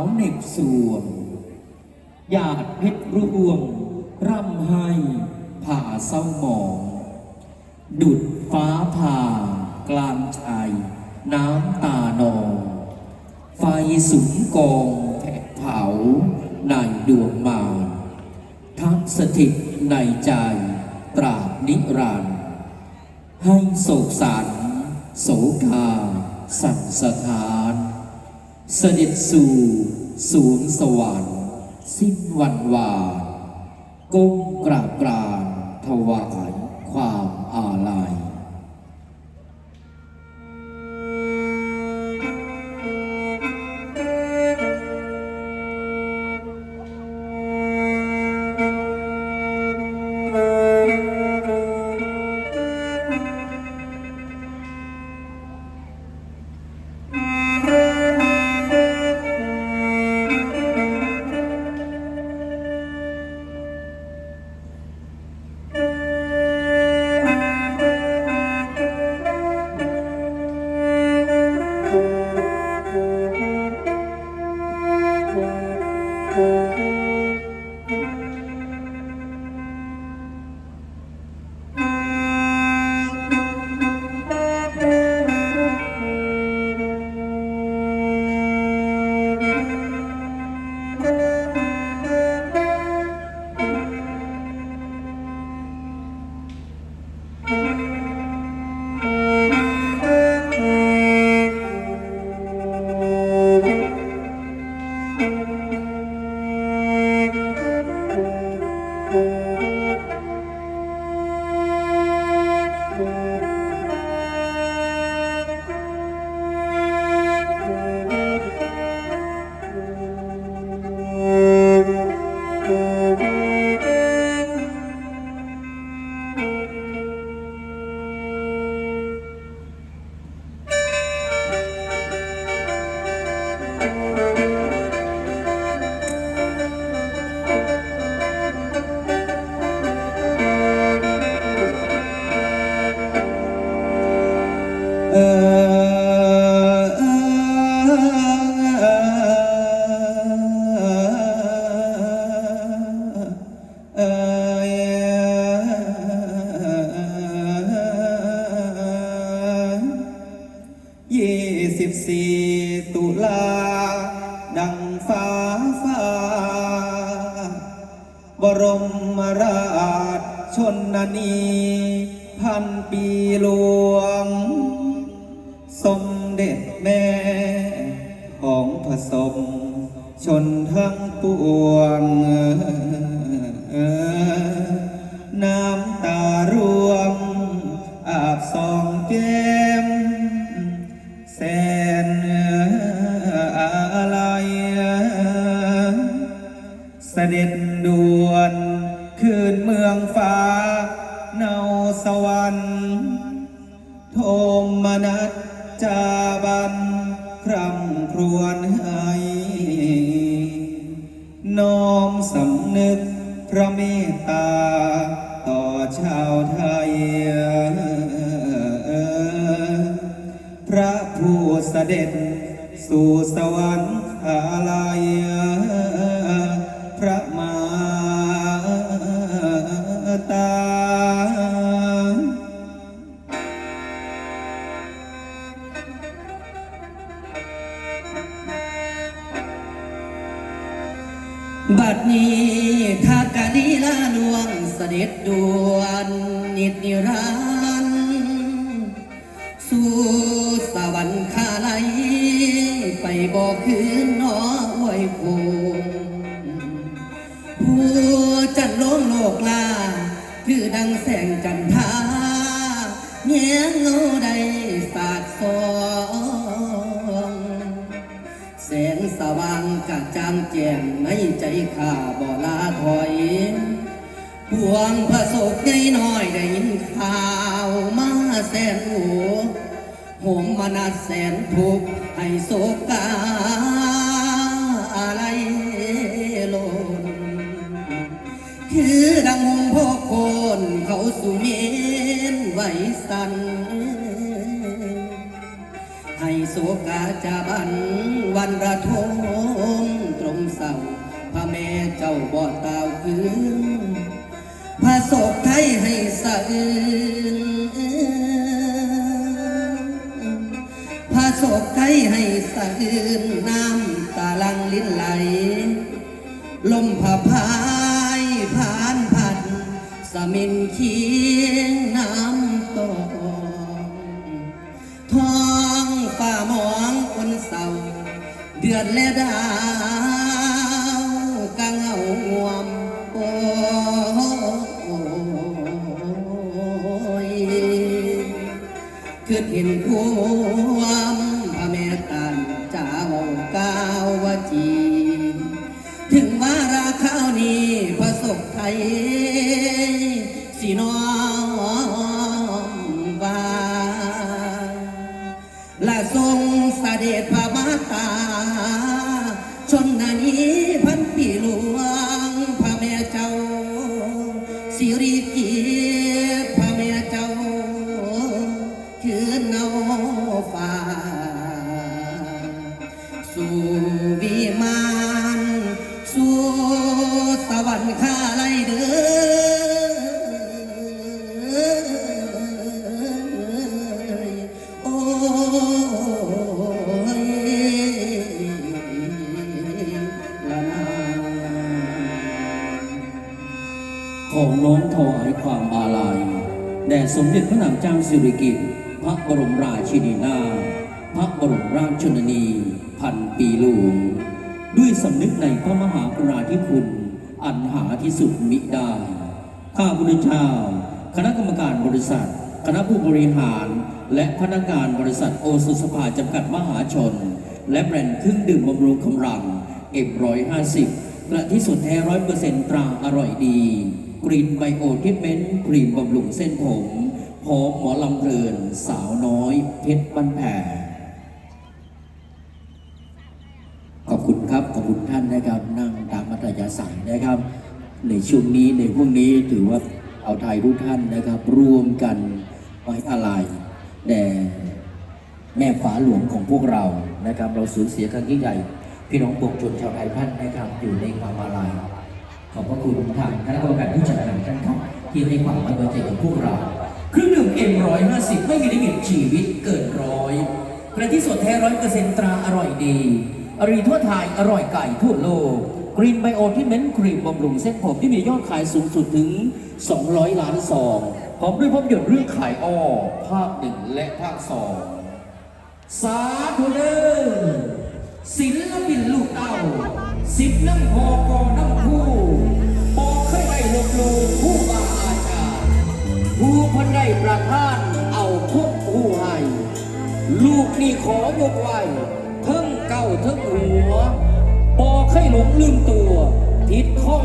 าวเหน็บสวงหยาดเพชรร่วง ร่ำให้ผ่าเศร้าหมอง ดุดฟ้าผ่ากลางชัยน้ำตานอง ไฟสุมกองแผดเผาในดวงมารทักสถิตในใจตราบนิรันดร์ให้โศกสันโสกา สั่นสถาน เสด็จสู่สวงสวรรค์ สิ้นวันวานก้มกราบกรานถวายความอาลัย เบสี่ตุลา ดังฟ้าฟ้า บรมราชชนนี พันปีหลวง สมเด็จแม่ ของผสม ชนทั้งปวงน้ำตาร่ สวรรค์โทมนัสจาบันคร่ำครวญให้น้อมสำนึกพระเมตตา ต่อชาวไทย พระผู้เสด็จสู่สวรรค์ บัดนี้ทากานีลาลวงเสด็จด่วนนิดนิรันดร์สู่สวรรคาไลยไปบอกคืนน้ออวยภูผู้จันโลงโลกลา คือดังแสงจั จางแจ่มในใจข้าบ่ลาถอยพวงพระศกใหญ่น้อยได้ยินข่าวมาแสนหูโหมมานาแสนทุกข์ให้โศกาอะไรลนคือดังหงพ่อคนเขาสุเมนไหวสั่น ให้โศกาจะบัน วันระทมตรงเสาพระแม่เจ้าบ่ตาวคืนพระศกไทยให้สะอื้นพระศกไทยให้สะอื้นน้ำตาลังลิ้นไหล ลมผาพายผ่านพัดสมินเคียง ดือดและดาวกังเอางวมโอ้ยคือเห็นความพระแม่ตันเจ้าก้าวจี ถึงว่าราคราวนี้ประสบไทย ชนนานีพันปีหลวงพระแม่เจ้า สิริกิตพระแม่เจ้า คือเนาฟ้าสู่วิมานสู่สวรรค์ข้า ของน้อมถวายความอาลัยแด่สมเด็จพระนางเจ้าสิริกิติ์พระบรมราชินีนาพระบรมราชชนนี พันปีหลวง ด้วยสำนึกในพระมหากรุณาธิคุณ อันหาที่สุดมิได้ ข้าพุทธเจ้า คณะกรรมการบริษัท คณะผู้บริหาร และพนักงานบริษัทโอสุสภาจำกัดมหาชน และแบรนด์เครื่องดื่มบำรุงกำลังเอ็มร้อยห้าสิบกระที่สุดแท้ร้อยเปอร์เซ็นต์ตราอร่อยดี กรีนไบโอทิเมนต์ครีมบำรุงเส้นผมพร้อมหมอลำเพลิน สาวน้อย เพชรบ้านแผ่ขอบคุณครับ ขอบคุณท่านนะครับนั่งตามมัธยาศัยนะครับ ในช่วงนี้ในพวกนี้ถือว่าเอาไทยทุกท่านนะครับ ร่วมกันไว้อาลัยแด่แม่ฟ้าหลวงของพวกเรานะครับ เราสูญเสียครั้งยิ่งใหญ่ พี่น้องปวงชนชาวไทยท่านนะครับอยู่ในความ ขอบพระคุณทางคณะกรรมการผู้จัดงานท่านครับ ที่ให้ความไว้วางใจกับพวกเราเครื่องดื่มเอ็มร้อยห้าสิบไม่มีลิมิตชีวิตเกินร้อยกระที่สดแท้ร้อยเปอร์เซ็นต์ตราอร่อยดี อร่อยทั่วไทยอร่อยไก่ทั่วโลกกรีนไบโอที่เม้นครีมบำรุงเส้นผมที่มียอดขายสูงสุดถึง 200 ล้านซองพร้อมด้วยภาพยนตร์เรื่องขายอ้อภาคหนึ่งและภาคสองสาธุเด้อศิลปินลูกเต้าสิบน้ำพอกองน้ำ ขอยกไว้เทิงเก่าทั้งหัวบอกให้หลงลืมตัว ทิดข้อง